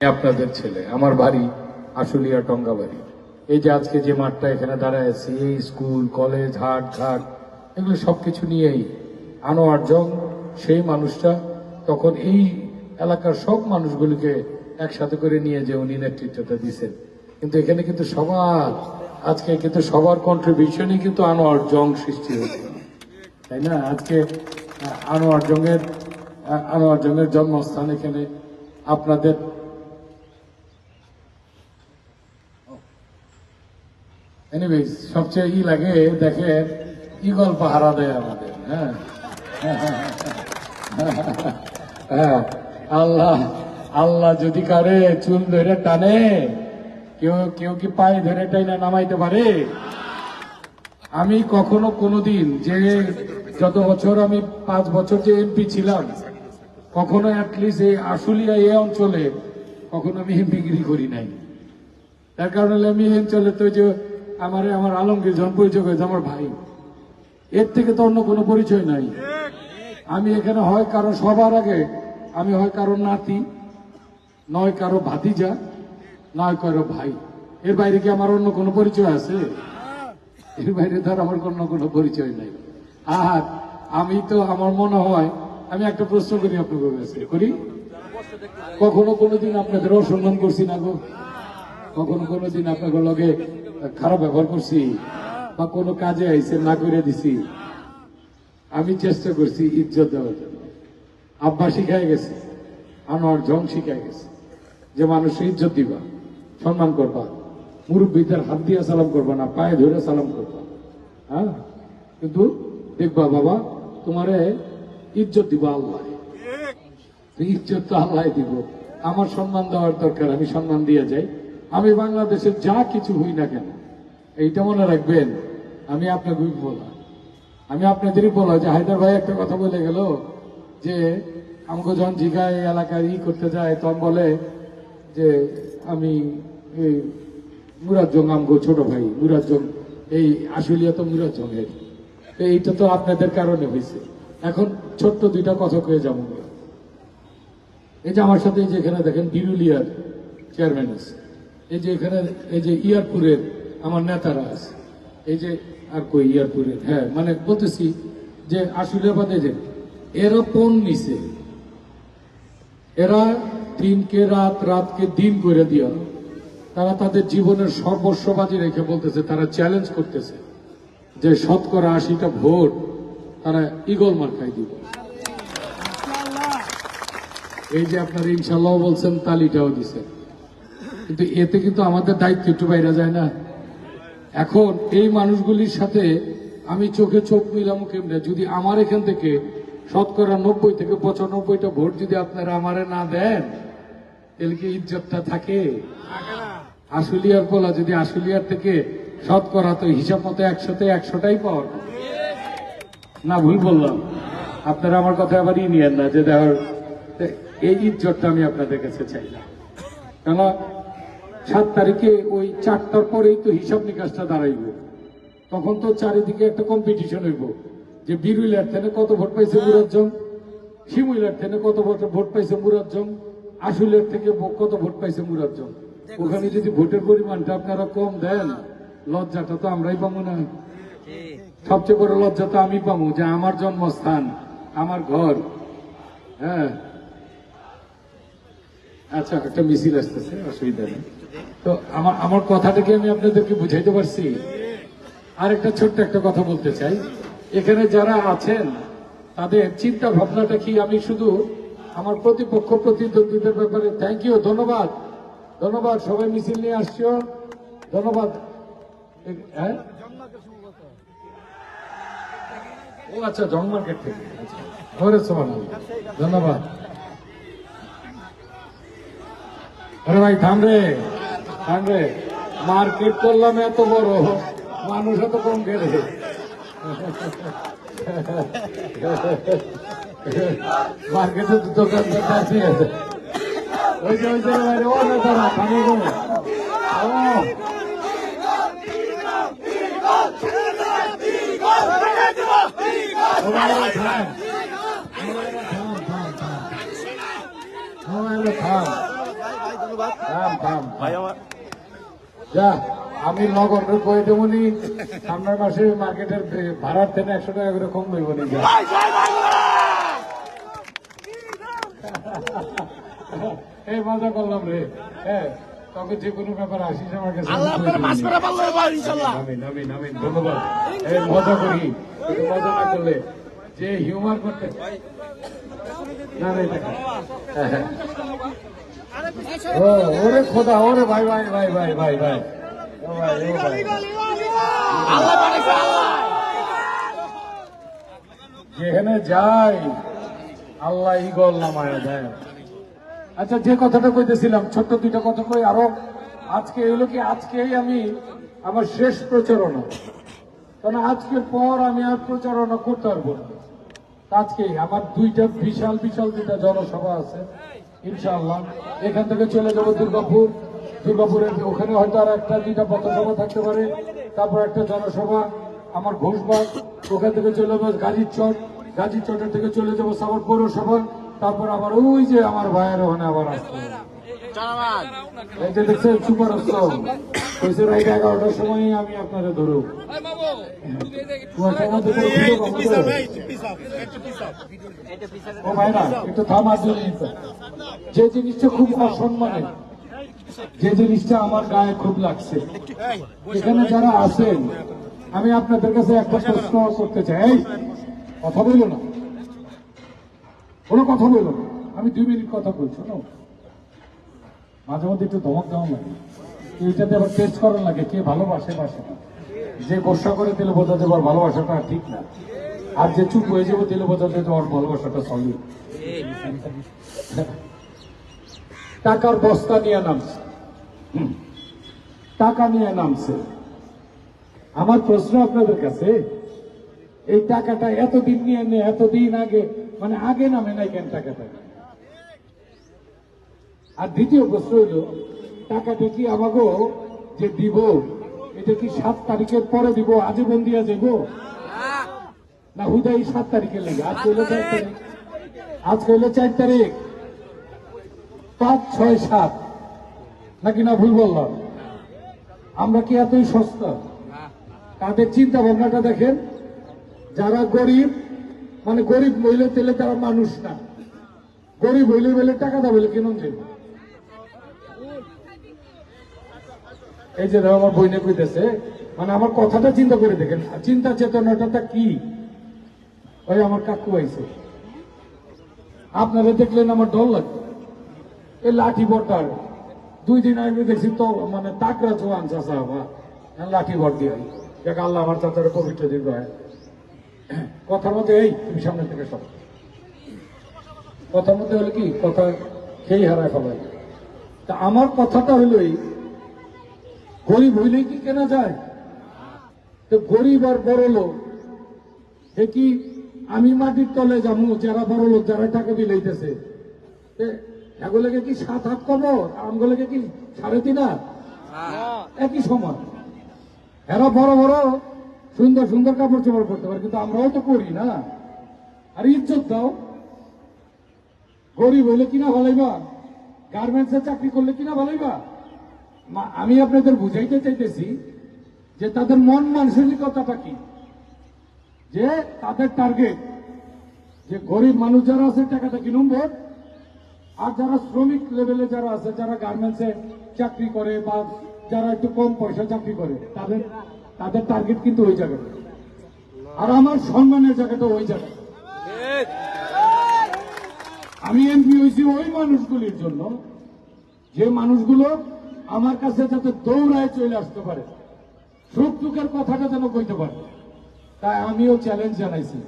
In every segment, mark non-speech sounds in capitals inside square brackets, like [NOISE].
আপনাদের ছেলে। আমার বাড়ি আশুলিয়া টঙ্গা বাড়ি এই যে আজকে যে মাঠটা এখানে দাঁড়ায় আছি এই স্কুল, কলেজ, হাট, ঘাট, এগুলো সবকিছু নিয়েই আনোয়ার জং, সেই মানুষটা তখন এই এলাকার সব মানুষগুলিকে একসাথে করে নিয়ে যে উনি নেতৃত্বটা দিচ্ছেন কিন্তু এখানে কিন্তু সবার, আজকে কিন্তু সবার কন্ট্রিবিউশনই কিন্তু আনোয়ার জং সৃষ্টি হয়েছে। তাই না? আজকে আনোয়ার জঙ্গের আনোয়ার জঙ্গের জন্মস্থান এখানে। আপনাদের এনিওয়েজ সবচেয়ে ই লাগে দেখে ইগল পাহারা দেয় আমাদের হ্যাঁ। হ্যাঁ আল্লাহ আল্লাহ যদি কারে চুল ধরে টানে, কেউ কেউ কি পায়ে ধরে টাইনা নামাইতে পারে? আমি কখনো কোনোদিন যে যত বছর আমি পাঁচ বছর যে এমপি ছিলাম, কখনো অ্যাটলিস্ট এই আশুলিয়া এই অঞ্চলে কখনো আমি বিক্রি করি নাই। তার কারণে আমি এই অঞ্চলে তো যে আমার আমার আলমগীর যখন পরিচয় করেছে আমার ভাই। এর থেকে তো অন্য কোনো পরিচয় নাই। আমি এখানে হয় কারও সবার আগে, আমি হয় কারও নাতি, নয় কারও ভাতিজা, নয় কারও ভাই। এর বাইরে কি আমার অন্য কোনো পরিচয় আছে? এর বাইরে ধর আমার কোনো কোনো পরিচয় নাই। আর আমি তো, আমার মনে হয়, আমি একটা প্রশ্ন করি আপনাদের কাছে, করি? কখনো কোনোদিন আপনাদের অসম্মান করছি না গো? কখনো কোনোদিন আপনাদের লগে খারাপ ব্যবহার করছি বা কোনো কাজে আইসে না করে দিছি, আমি চেষ্টা করছি ইজ্জত দেওয়ার জন্য। আব্বা শিখাই গেছে, আনোয়ার জং শিখাই গেছে যে মানুষের ইজ্জত দিবা, সম্মান করবা, মুরব্বীদের হাত দিয়ে সালাম করবা না, পায়ে ধরে সালাম করবা হ্যাঁ? কিন্তু দেখবা বাবা, তোমারে ইজ্জত দিবা আল্লাহ। ইজ্জত তো আল্লাহ দিব। আমার সম্মান দেওয়ার দরকার, আমি সম্মান দিয়ে যাই। আমি বাংলাদেশের যা কিছু হই না কেন, এইটা মনে রাখবেন, আমি আপনাকে বলা। আমি আপনাদেরই বলা, যে হায়দার ভাই একটা কথা বলে গেল, যে আমাকে যখন জিগায় এলাকায় ই করতে যায়, তখন বলে যে আমি এই মুরাজ্জং আমগো ছোট ভাই মুরাজ্জং এই আশুলিয়া তো মুরাজ্জংয়ের তো এইটা তো আপনাদের কারণে হয়েছে এখন ছোট্ট দুইটা কথা কয়ে যাব এই যে আমার সাথে যেখানে দেখেন বিরুলিয়ার চেয়ারম্যান আছে। এই যে এখানে এই যে ইয়ারপুরের আমার নেতারা আছে এই যে আর কই ইয়ারপুরের? হ্যাঁ মানে বলতেছি যে আসলে বাদে যে এরা পণ নিছে। এরা দিনকে রাত রাতকে দিন করে দিয়া তারা তাদের জীবনের সর্বস্ব বাজি রেখে বলতেছে তারা চ্যালেঞ্জ করতেছে যে শতকরা আশিটা ভোট তারা ইগল মার্কাই দিব। এই যে আপনারা ইনশাল্লাহ বলছেন তালিটাও দিছেন কিন্তু এতে কিন্তু আমাদের দায়িত্ব একটু বাইরে যায় না। এখন এই মানুষগুলির সাথে আমি চোখে চোখ মিলাম কেমনে? যদি আমার এখান থেকে শতকরা নব্বই থেকে পঁচানব্বইটা ভোট যদি আপনারা আমারে না দেন, তাহলে কি ইজ্জতটা থাকে? আশুলিয়ার পোলা যদি আশুলিয়ার থেকে শতকরা তো হিসাব মতো একশোতে একশোটাই কথা। না, ভুল বললাম। আপনারা আমার কথা আবারই নিয়েন না যে দেওয়ার এই ইজ্জতটা আমি আপনাদের কাছে চাই না। কেন সাত তারিখে ওই চারটার পরেই তো হিসাব নিকাশটা দাঁড়াইব। তখন তো চারিদিকে একটা কম্পিটিশন হইব যে বিরুইলার থেকে কত ভোট পাইছে মুরাজ্জম শিমুইলার থেকে কত ভোট ভোট পাইছে মুরাজ্জম আশুলের থেকে কত ভোট পাইছে মুরাজ্জম ওখানে যদি ভোটের পরিমাণটা আপনারা কম দেন লজ্জাটা তো আমরাই পাবো না। সবচেয়ে বড় লজ্জা তো আমি পাবো যে আমার জন্মস্থান আমার ঘর। হ্যাঁ। আচ্ছা একটা মিছিল আসতেছে অসুবিধা নেই। তো আমার আমার কথাটা কি আমি আপনাদেরকে বুঝাইতে পারছি। আর একটা ছোট্ট একটা কথা বলতে চাই। এখানে যারা আছেন, তাদের চিন্তা ভাবনাটা কি? আমি শুধু আমার প্রতিপক্ষ প্রতিদ্বন্দ্বীদের ব্যাপারে থ্যাংক ইউ ধন্যবাদ। ধন্যবাদ, সবাই মিছিল নিয়ে আসছো। ধন্যবাদ। হ্যাঁ? ও আচ্ছা জং মার্কেট থেকে। ধন্যবাদ। আরে ভাই, থাম রে। থাম রে। মার্কেট করলাম এত বড়। মানুষ এত কম গেলে মার্কেটে তো দোকানদার আছে ওই যে ওই যে বাইরে ও ও বাইরে থাম ও। বাইরে থাম থাম থাম ও বাইরে থাম ধন্যবাদ থাম থাম ভাই আমার যা আমি নগর কয়ে দেবো নি সামনের মাসে মার্কেটের ভাড়ার থেকে একশো টাকা করে কম দেবো নি এই মজা করলাম রে। হ্যাঁ তবে যে কোনো ব্যাপার আসিস আমার কাছে আল্লাহ আপনার মাছ করে পারল এবার ইনশাল্লাহ। আমিন আমিন আমিন ধন্যবাদ। এই মজা করি মজা না করলে যে হিউমার করতে না রে হ্যাঁ, হ্যাঁ। ও ওরে খোদা ওরে ভাই ভাই ভাই ভাই ভাই ভাই। ও ভাই ও ভাই আল্লাহ বানাইছে আল্লাহ যেখানে যাই আল্লাহ ইগল নামায় দেয়। আচ্ছা যে কথাটা কইতেছিলাম ছোট্ট দুইটা কথা কই আরও আজকে এগুলো কি আজকেই আমি আমার শেষ প্রচারণা। কারণ আজকের পর আমি আর প্রচারণা করতে পারব না। আজকেই আমার দুইটা বিশাল বিশাল দুইটা জনসভা আছে। ইনশাআল্লাহ। এখান থেকে চলে যাব দুর্গাপুর। দুর্গাপুরের ওখানে হয়তো আর একটা, দুইটা পথসভা থাকতে পারে। তারপর একটা জনসভা, আমার ঘোষবাগ। ওখান থেকে চলে যাব গাজীর চট গাজীর চটের থেকে চলে যাব সাভার পৌরসভা। তারপর আবার ওই যে আমার ভাইয়ের ওখানে আবার আসতে দেখছেন সুপার অস্ত্র এগারোটার সময় আমি আপনাদের ধরুক। যে জিনিসটা খুব অসম্মানের যে জিনিসটা আমার গায়ে খুব লাগছে এখানে যারা আছেন আমি আপনাদের কাছে একটা প্রশ্ন করতে চাই কথা বলল না কোনো কথা বলল না আমি দুই মিনিট কথা বলছি না মাঝে মধ্যে একটু ধমক দেওয়া লাগে এইটাতে আবার টেস্ট করার লাগে কে ভালোবাসে বাসে না যে গোসা করে দিলে বোঝা যাবে ভালোবাসাটা ঠিক না। আর যে চুপ হয়ে যাব তেলে বোঝা যাবে ওর ভালোবাসাটা সলিড টাকার বস্তা নিয়ে নামছে। টাকা নিয়ে নামছে। আমার প্রশ্ন আপনাদের কাছে, এই টাকাটা এতদিন নিয়ে নে, এতদিন আগে মানে আগে নামে নাই কেন টাকাটা? আর দ্বিতীয় প্রশ্ন হইল টাকাটা কি আমাকে যে দিব? এটা কি সাত তারিখের পরে দিব? আজীবন দিয়া যাব? না, হুদাই সাত তারিখের লেগে। আজ হইল চার তারিখ। আজ হইল চার তারিখ। পাঁচ, ছয়, সাত। নাকি না ভুল বললাম? আমরা কি এতই সস্তা? তাদের চিন্তা ভাবনাটা দেখেন, যারা গরিব মানে গরিব হইলে তেলে তারা মানুষ না। গরিব হইলে বলে টাকা দেবে কেন যাবে এই যে আমার বইনে কইতেছে মানে আমার কথাটা চিন্তা করে দেখেন চিন্তা চেতনাটা কি? ওই আমার কাকু আইছে। আপনারা দেখলেন আমার ডর লাগবে। এই লাঠি বটার, দুই দিন আগে দেখছি তো মানে তাকরা চোয়ান চাষা হবা লাঠি ভর দিয়ে দেখ আল্লাহ আমার চাচারে পবিত্র দিন হয় কথার মধ্যে এই, তুমি সামনে থেকে সব কথার মধ্যে হলো কি, কথা খেয়ে হারায় ফেলাই। তা আমার কথাটা হলো এই গরিব হইলেই কি কেনা যায়? তো গরিব আর বড় লোক এ কি আমি মাটির তলে যাব যারা বড় লোক যারা টাকা বিলাইতেছে এগুলোকে কি সাত হাত পাবো আমগুলোকে কি সাড়ে তিন হাত? একই সমান। এরা বড় বড় সুন্দর সুন্দর কাপড় চোপড় করতে পারে কিন্তু আমরাও তো করি না? আর ইজ্জত দাও। গরিব হইলে কিনা ভালাইবা গার্মেন্টসে চাকরি করলে কিনা ভালাইবা আমি আপনাদের বুঝাইতে চাইতেছি যে তাদের মন মানসিকতাটা কি? যে তাদের টার্গেট যে গরিব মানুষ যারা আছে, টাকাটা কিনুন ভোট আর যারা শ্রমিক লেভেলে যারা আছে, যারা গার্মেন্টসে চাকরি করে বা যারা একটু কম পয়সা চাকরি করে, তাদের তাদের টার্গেট কিন্তু ওই জায়গাটা। আর আমার সম্মানের জায়গাটা ওই জায়গা আমি এমপি হয়েছি ওই মানুষগুলির জন্য। যে মানুষগুলো আমার কাছে যাতে দৌড়ায় চলে আসতে পারে। সুখ দুঃখের কথাটা যেন কইতে পারে। তাই আমিও চ্যালেঞ্জ জানাইছি।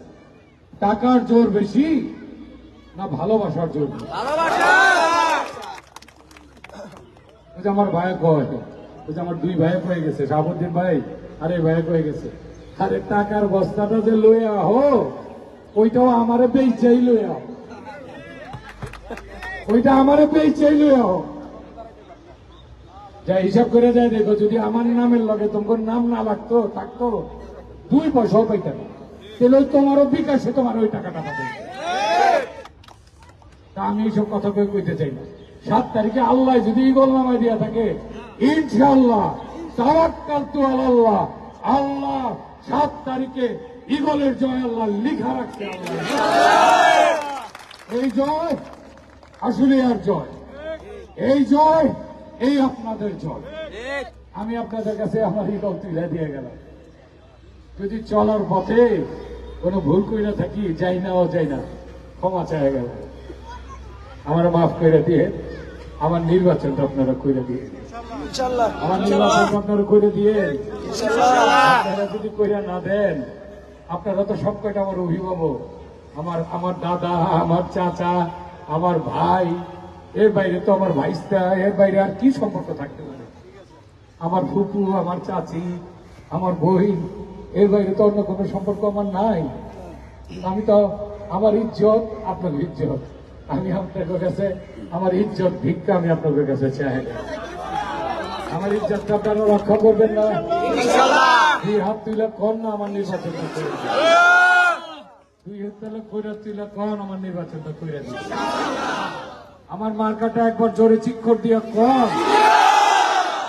টাকার জোর বেশি না ভালোবাসার জোর বেশি? ওই যে আমার ভাই কয় ওই যে আমার দুই ভাই হয়ে গেছে শাহাবুদ্দিন ভাই আরে ভাই হয়ে গেছে আরে টাকার বস্তাটা যে লয়ে আহো ওইটাও আমারে বেচাই লয়ে আহো। ওইটা আমারে বেচাই লয়ে আহো। যা হিসাব করে যায়, দেখো, যদি আমার নামের লগে তোমার নাম না লাগতো, থাকতো, দুই পয়সাও পাইতে না। তাহলে তোমারও বিকাশে তোমার ওই টাকাটা পাবে। তা আমি এইসব কথা কই কইতে চাই না। সাত তারিখে আল্লাহ যদি ইগল নামায় দিয়া থাকে, ইনশাআল্লাহ, তাওয়াক্কাল তু আল্লাহ আল্লাহ সাত তারিখে ইগলের জয় আল্লাহ লিখা রাখছে আল্লাহ। এই জয় আসলে আর জয়। এই জয় এই আপনাদের জয় আমি আপনাদের কাছে আমার ইগল তুলে দিয়ে গেলাম। যদি চলার পথে কোনো ভুল করে থাকি যাই না ও যাই না ক্ষমা চাই গেল। আমার মাফ করে দিয়ে আমার নির্বাচনটা আপনারা করে দিয়ে। আমার নির্বাচন আপনারা করে দিয়ে। আপনারা যদি কইরা না দেন আপনারা তো সব কয়টা আমার অভিভাবক। আমার আমার দাদা আমার চাচা আমার ভাই এর বাইরে তো আমার ভাইস্তা, এর বাইরে আর কি সম্পর্ক থাকতে পারে? আমার ফুপু, আমার চাচি, আমার বই এর বাইরে তো অন্য কোনো সম্পর্ক আমার নাই। আমি তো আমার ইজ্জত আপনার ইজ্জত। আমি আপনাদের কাছে, আমার ইজ্জত ভিক্ষা আমি আপনাদের কাছে চাই। আমার ইজ্জতটা আপনারা রক্ষা করবেন না। দুই হাত তুলে কন না আমার নির্বাচনটা করে দুই হাত তুলে কইরা তুলে কন আমার নির্বাচনটা করে দিন আমার মার্কাটা একবার জোরে চিক্ষর দিয়া কন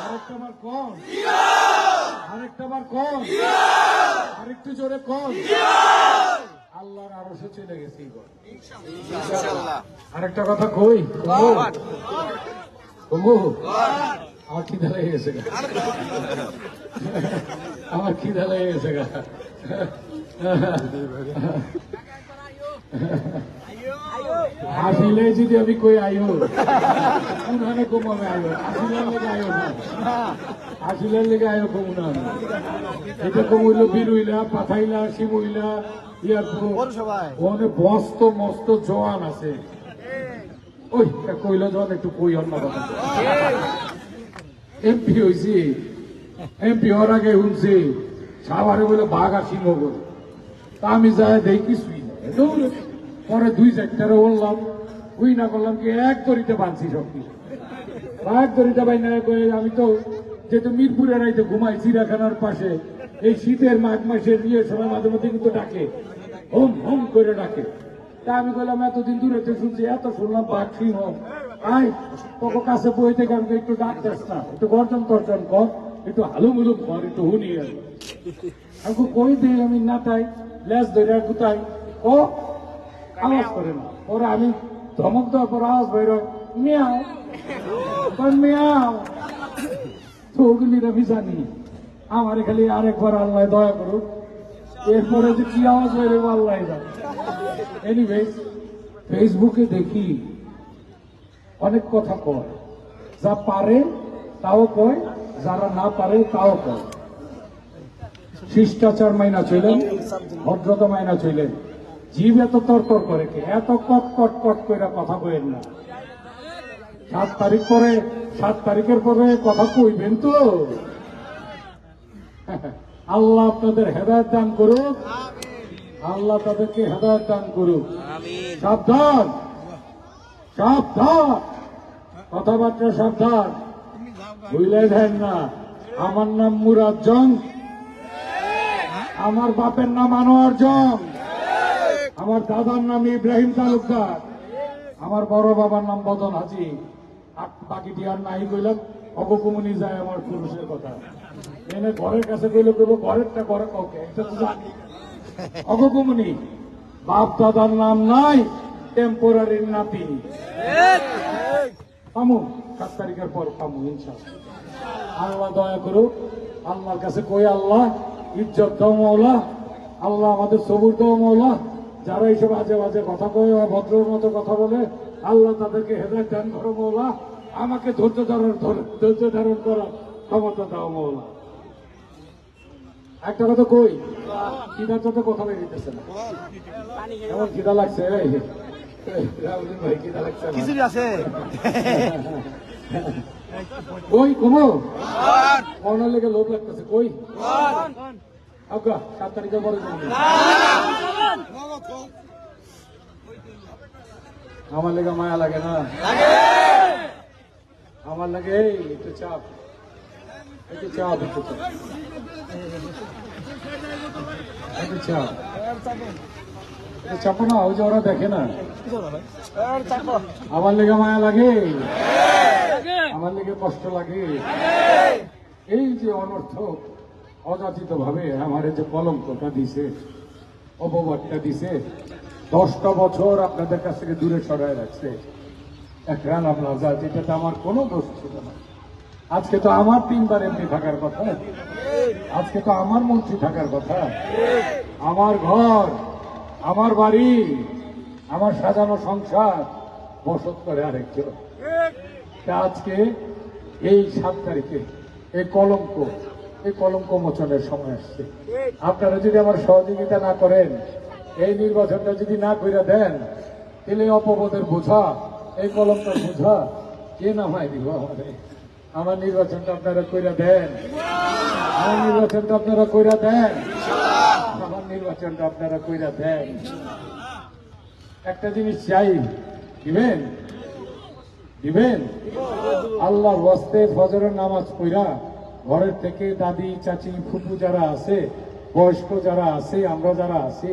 আরেকটা বার কন আরেকটা বার কন আরেকটু জোরে কন আল্লাহর আরও চলে গেছে। আরেকটা কথা কই? কমু আমার খিদা লেগে গেছে। আমার খিদা লেগে গেছে গা। আসিলে যদি আমি কই আইও? কোনখানে কম আমি আইও। আসিলের লেগে আইও না? আসিলের লেগে আইও কম না এটা কম হইল বিরুইলা পাথাইলা শিমুইলা ইয়ার ওখানে বস্ত মস্ত জওয়ান আছে। ওই কইলা জওয়ান একটু কই অন্য কথা। এমপি হয়েছি এমপি হওয়ার আগে শুনছি সাভারে বলে বাঘ আর সিংহ বলে। তা আমি যাই দেখি কিছুই না। পরে দুই চারটারে বললাম, ওই না করলাম কি, এক দড়িতে বাঁধছি সব কিছু। এক দড়িতে বাই না আমি তো যেহেতু মিরপুরের রাইতে ঘুমাই চিড়াখানার পাশে, এই শীতের মাঘ মাসের ইয়ে সময় মাঝে মধ্যে কিন্তু ডাকে। হোম হোম করে ডাকে। তা আমি বললাম এতদিন দূরেতে শুনছি, এত শুনলাম বাঘ সিংহ। আয়, তোকে কাছে বই থেকে আমাকে একটু ডাক দেস না, একটু গর্জন টর্জন কর, একটু হালুমুলুম কর, একটু হুনি আর আমাকে কই দে আমি না তাই, লেজ ধরে গুতাই ও আওয়াজ করে না। ওরা আমি ধমক দেওয়ার পর আওয়াজ বের মিয়াও। মিয়াও। আমি জানি আমার খালি আরেকবার আল্লাহ দয়া করুক। এরপরে যে কি আওয়াজ বের হবে আল্লাহ জানে। এনিওয়েজ ফেসবুকে দেখি অনেক কথা কয়। যা পারে তাও কয়, যারা না পারে তাও কয়। শিষ্টাচার মাইনা চলেন ভদ্রতা মাইনা চলেন জীব এত তরতর করে কে? এত কট কট কট করে কথা কইেন না। সাত তারিখ পরে সাত তারিখের পরে কথা কইবেন তো। [LAUGHS] আল্লাহ আপনাদের হেদায়ত দান করুক। আল্লাহ তাদেরকে হেদায়ত দান করুক। সাবধান। সাবধান। কথাবার্তা সাবধান। ভুলে দেন না। আমার নাম মুরাদ জং। আমার বাপের নাম আনোয়ার জং। আমার দাদার নাম ইব্রাহিম তালুকদার। আমার বড় বাবার নাম বদন হাজি। বাকিটি আর নাই কইলাম অবকমনি যায় আমার পুরুষের কথা। এনে ঘরের কাছে কইলে কইব, ঘরেরটা ঘরে কাউকে, এটা তো জানি। বাপ দাদার নাম নাই টেম্পোরারির নাতি। পামু, সাত তারিখের পর পামু ইনশাল্লাহ আল্লাহ দয়া করুক, আল্লাহর কাছে কই আল্লাহ, ইজ্জত দাও মৌলা, আল্লাহ আমাদের সবুর দাও মৌলা। যারা এইসব আজে বাজে কথা কয় ভদ্রর মতো কথা বলে আল্লাহ তাদেরকে হেদায়ত দান করো মৌলা। আমাকে ধৈর্য ধারণ ধৈর্য ধারণ করার ক্ষমতা দাও মৌলা। একটা কথা কই খিদার তো কথা বেরিয়েছে না। কেমন খিদা লাগছে এই? এই, রাহুল ভাই খিদা লাগছে খিচুড়ি আছে। কই কমো? কর্নার লেগে লোভ লাগতেছে কই? সাত তারিখে পরে। আমার লেগে মায়া লাগে না? আমার লাগে একটু চাপ। একটু চা দিতে চা। একটু চাপো। আমার লেগে মায়া লাগে। আমার লেগে কষ্ট লাগে। এই যে অনর্থক। অযাচিত ভাবে আমার যে কলঙ্কটা দিছে অপবাদটা দিছে, দশটা বছর আপনাদের কাছ থেকে দূরে সরায় রাখছে। এক রানা প্লাজা যেটাতে আমার কোনো দোষ ছিল না। আজকে তো আমার তিনবার এমপি থাকার কথা। আজকে তো আমার মন্ত্রী থাকার কথা। আমার ঘর, আমার বাড়ি, আমার সাজানো সংসার, বসত করে আরেকজন। আজকে এই সাত তারিখে এই কলঙ্ক এই কলঙ্ক মোচনের সময় আসছে। আপনারা যদি আমার সহযোগিতা না করেন, এই নির্বাচনটা যদি না করে দেন, তাহলে অপবোধের বোঝা, এই কলঙ্কের বোঝা কে নামায় দিব আমার? নির্বাচনটা আপনারা কইরা দেন। আমার নির্বাচনটা আপনারা কইরা দেন। আমার নির্বাচনটা আপনারা কইরা দেন। একটা জিনিস চাই, দিবেন? দিবেন? আল্লাহর ওয়াস্তে ফজরের নামাজ পড়া ঘরের থেকে দাদি, চাচি, ফুপু যারা আছে, বয়স্ক যারা আছে, আমরা যারা আছি,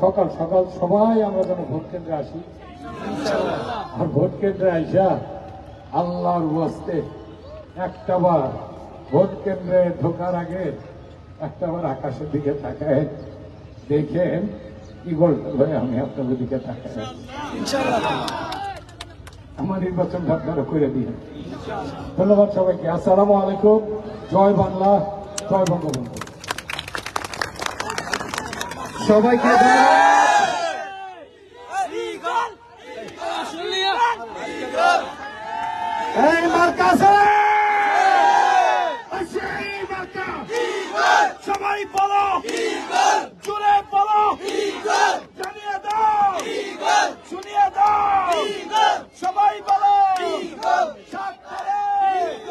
সকাল সকাল সবাই আমরা যেন ভোট কেন্দ্রে আসি। আর ভোট কেন্দ্রে আইসা আল্লাহর ওয়াস্তে একটা বার ভোট কেন্দ্রে ঢোকার আগে একটা বার আকাশের দিকে তাকায়, দেখেন ইগল ভাই আমি আপনাদের দিকে তাকাই। আমার নির্বাচনটা আপনারা করে দিয়ে। ধন্যবাদ সবাইকে। আসসালামু আলাইকুম। জয় বাংলা জয় বঙ্গবন্ধু। সবাইকে এই মার্কা আছে আছে এই মার্কা সবাই বলো জুড়ে বলো জানিয়ে দাও শুনিয়ে দাও সবাই বলো সাত তারিখ।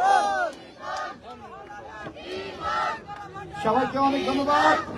সবাইকে অনেক ধন্যবাদ।